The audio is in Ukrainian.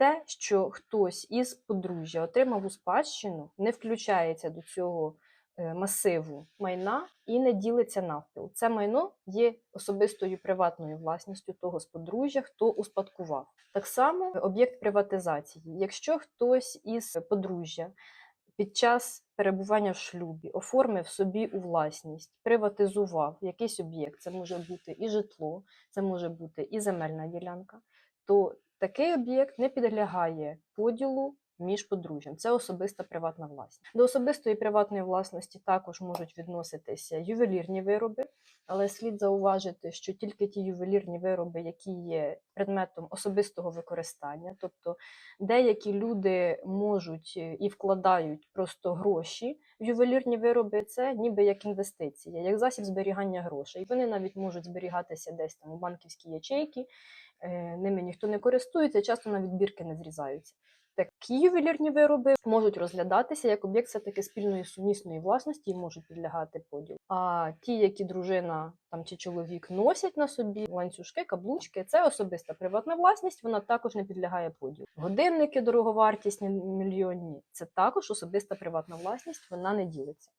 те, що хтось із подружжя отримав у спадщину, не включається до цього е, масиву майна і не ділиться навпіл. Це майно є особистою приватною власністю того з подружжя, хто успадкував. Так само об'єкт приватизації. Якщо хтось із подружжя під час перебування в шлюбі оформив собі у власність, приватизував якийсь об'єкт, це може бути і житло, це може бути і земельна ділянка, то такий об'єкт не підлягає поділу між подружжям. Це особиста приватна власність. До особистої приватної власності також можуть відноситися ювелірні вироби, але слід зауважити, що тільки ті ювелірні вироби, які є предметом особистого використання, тобто деякі люди можуть е, і вкладають просто гроші в ювелірні вироби, це ніби як інвестиція, як засіб зберігання грошей. Вони навіть можуть зберігатися десь там у банківській ячейки, е, ними ніхто не користується, часто навіть бірки не зрізаються. Такі ювелірні вироби можуть розглядатися як об'єкт все-таки спільної сумісної власності і можуть підлягати поділу. А ті, які дружина там чи чоловік носять на собі ланцюжки, каблучки, це особиста приватна власність, вона також не підлягає поділу. Годинники дороговартісні мільйонні, це також особиста приватна власність, вона не ділиться.